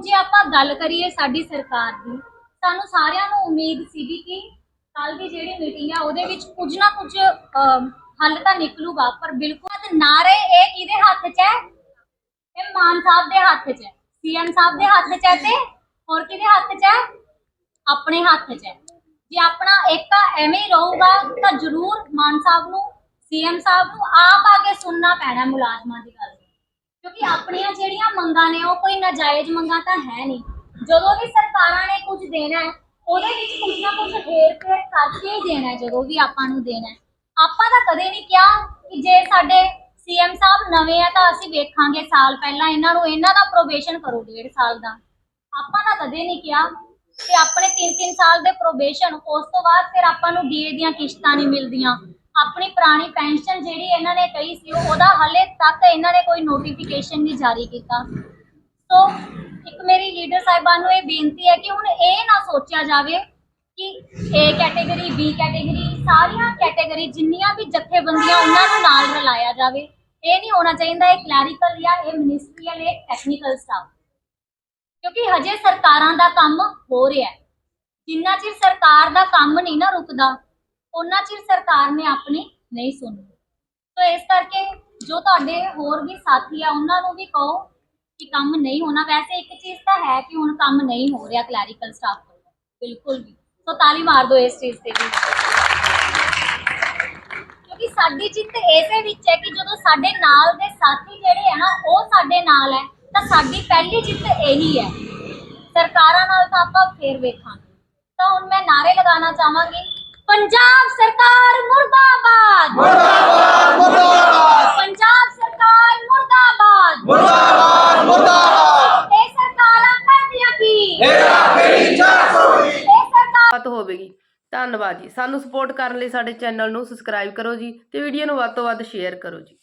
ਹੁਣ ਜੇ ਆਪਾਂ ਗੱਲ ਕਰੀਏ ਸਾਡੀ ਸਰਕਾਰ ਦੀ, ਸਾਨੂੰ ਸਾਰਿਆਂ ਨੂੰ ਉਮੀਦ ਸੀਗੀ ਕਿ ਕੱਲ ਦੀ ਜਿਹੜੀ ਮੀਟਿੰਗ ਹੈ ਉਹਦੇ ਵਿੱਚ ਕੁਝ ਨਾ ਕੁਝ ਹੱਲ ਤਾਂ ਨਿਕਲੂਗਾ, ਪਰ ਬਿਲਕੁਲ ਨਾਰੇ ਇਹ ਕਿਹਦੇ ਹੱਥ 'ਚ ਹੈ? ਇਹ ਮਾਨ ਸਾਹਿਬ ਦੇ ਹੱਥ 'ਚ ਹੈ, ਸੀਐਮ ਸਾਹਿਬ ਦੇ ਹੱਥ 'ਚ ਹੈ ਤੇ ਹੋਰ ਕਿਹਦੇ ਹੱਥ 'ਚ ਹੈ? ਆਪਣੇ ਹੱਥ 'ਚ ਹੈ। ਜੇ ਆਪਣਾ ਏਕਾ ਐਵੇਂ ਹੀ ਰਹੂਗਾ, ਤਾਂ ਜ਼ਰੂਰ ਮਾਨ ਸਾਹਿਬ ਨੂੰ, ਸੀਐਮ ਸਾਹਿਬ ਨੂੰ ਆਪ ਆ ਕੇ ਸੁਣਨਾ ਪੈਣਾ ਮੁਲਾਜ਼ਮਾਂ ਦੀ ਗੱਲ। ਕਿਉਂਕਿ ਆਪਣੀਆਂ ਜਿਹੜੀਆਂ ਮੰਗਾਂ ਨੇ ਉਹ ਕੋਈ ਨਾਜਾਇਜ਼ ਮੰਗਾਂ ਤਾਂ ਹੈ ਨਹੀਂ। ਜਦੋਂ ਵੀ ਸਰਕਾਰਾਂ ਨੇ ਕੁਝ ਦੇਣਾ ਹੈ, ਉਹਦੇ ਵਿੱਚ ਕੁਝ ਨਾ ਕੁਝ ਫੇਰ ਫੇਰ ਕਰਕੇ ਹੀ ਦੇਣਾ ਹੈ, ਜਦੋਂ ਵੀ ਆਪਾਂ ਨੂੰ ਦੇਣਾ ਹੈ। ਆਪਾਂ ਤਾਂ ਕਦੇ ਨਹੀਂ ਕਿਹਾ ਕਿ ਜੇ ਸਾਡੇ ਸੀਐਮ ਸਾਹਿਬ ਨਵੇਂ ਆ ਤਾਂ ਅਸੀਂ ਵੇਖਾਂਗੇ ਸਾਲ ਪਹਿਲਾਂ ਇਹਨਾਂ ਨੂੰ, ਇਹਨਾਂ ਦਾ ਪ੍ਰੋਬੇਸ਼ਨ ਕਰੋ ਡੇਢ ਸਾਲ ਦਾ। ਆਪਾਂ ਤਾਂ ਕਦੇ ਨਹੀਂ ਕਿਹਾ ਕਿ ਆਪਣੇ 3-3 ਸਾਲ ਦੇ ਪ੍ਰੋਬੇਸ਼ਨ ਉਸ ਤੋਂ ਬਾਅਦ ਫਿਰ ਆਪਾਂ ਨੂੰ ਡੀਏ ਦੀਆਂ ਕਿਸ਼ਤਾਂ ਨਹੀਂ ਮਿਲਦੀਆਂ। ਆਪਣੀ ਪੁਰਾਣੀ ਪੈਨਸ਼ਨ ਜਿਹੜੀ ਇਹਨਾਂ ਨੇ ਕਹੀ ਸੀ ਉਹਦਾ ਹਲੇ ਤੱਕ ਇਹਨਾਂ ਨੇ ਕੋਈ ਨੋਟੀਫਿਕੇਸ਼ਨ ਨਹੀਂ ਜਾਰੀ ਕੀਤਾ। ਸੋ ਇੱਕ ਮੇਰੀ ਲੀਡਰ ਸਾਹਿਬਾਨ ਨੂੰ ਇਹ ਬੇਨਤੀ ਹੈ ਕਿ ਹੁਣ ਇਹ ਨਾ ਸੋਚਿਆ ਜਾਵੇ ਕਿ ਏ ਕੈਟਾਗਰੀ ਬੀ ਕੈਟਾਗਰੀ ਸਾਰੀਆਂ ਕੈਟਾਗਰੀ ਜਿੰਨੀਆਂ ਵੀ ਜਥੇਬੰਦੀਆਂ ਉਹਨਾਂ ਨੂੰ ਨਾਲ ਰਲਾਇਆ ਜਾਵੇ। ਇਹ ਨਹੀਂ ਹੋਣਾ ਚਾਹੀਦਾ, ਇਹ ਕਲੈਰੀਕਲ ਜਾਂ ਇਹ ਮਿਨਿਸਟਰੀਅਲ ਇਹ ਟੈਕਨੀਕਲ ਸਟਾਫ ਕਿਉਂਕਿ ਹਜੇ ਸਰਕਾਰਾਂ ਦਾ ਕੰਮ ਹੋ ਰਿਹਾ ਜਿੰਨਾ ਚਿਰ ਸਰਕਾਰ ਦਾ ਕੰਮ ਨਹੀਂ ਨਾ ਰੁਕਦਾ ਉਹਨਾਂ ਚਿਰ ਸਰਕਾਰ ਨੇ ਆਪਣੀ ਨਹੀਂ ਸੁਣੀ। ਸੋ ਇਸ ਕਰਕੇ ਜੋ ਤੁਹਾਡੇ ਹੋਰ ਵੀ ਸਾਥੀ ਆ, ਉਹਨਾਂ ਨੂੰ ਵੀ ਕਹੋ ਕਿ ਕੰਮ ਨਹੀਂ ਹੋਣਾ। ਵੈਸੇ ਇੱਕ ਚੀਜ਼ ਤਾਂ ਹੈ ਕਿ ਹੁਣ ਕੰਮ ਨਹੀਂ ਹੋ ਰਿਹਾ ਕਲੈਰੀਕਲ ਸਟਾਫ ਕੋਲ ਬਿਲਕੁਲ ਵੀ। ਸੋ ਤਾਲੀ ਮਾਰ ਦਿਓ ਇਸ ਚੀਜ਼ ਤੇ ਵੀ। ਕਿਉਂਕਿ ਸਾਡੀ ਜਿੱਤ ਇਸੇ ਵਿੱਚ ਹੈ ਕਿ ਜਦੋਂ ਸਾਡੇ ਨਾਲ ਦੇ ਸਾਥੀ ਜਿਹੜੇ ਆ ਨਾ, ਉਹ ਸਾਡੇ ਨਾਲ ਹੈ, ਤਾਂ ਸਾਡੀ ਪਹਿਲੀ ਜਿੱਤ ਇਹੀ ਹੈ। ਸਰਕਾਰਾਂ ਨਾਲ ਤਾਂ ਆਪਾਂ ਫੇਰ ਵੇਖਾਂਗੇ। ਤਾਂ ਹੁਣ ਮੈਂ ਨਾਰੇ ਲਗਾਉਣਾ ਚਾਹਾਂਗੀ ਪੰਜਾਬ ਸਰਕਾਰ ਮੁਰਦਾਬਾਦ। ਮੁਰਦਾਬਾਦ ਮੁਰਦਾਬਾਦ। ਪੰਜਾਬ ਸਰਕਾਰ ਮੁਰਦਾਬਾਦ। ਮੁਰਦਾਬਾਦ ਮੁਰਦਾਬਾਦ। ਇਹ ਸਰਕਾਰਾਂ ਕਰਦੀਆਂ ਕੀ? ਮੇਰਾ ਮੇਰੀ ਚਾਹ ਸੋਈ ਇਹ ਸਰਕਾਰ ਬਾਤ ਹੋਵੇਗੀ। ਧੰਨਵਾਦ ਜੀ। ਸਾਨੂੰ ਸਪੋਰਟ ਕਰਨ ਲਈ ਸਾਡੇ ਚੈਨਲ ਨੂੰ ਸਬਸਕ੍ਰਾਈਬ ਕਰੋ ਜੀ ਤੇ ਵੀਡੀਓ ਨੂੰ ਵੱਧ ਤੋਂ ਵੱਧ ਸ਼ੇਅਰ ਕਰੋ ਜੀ।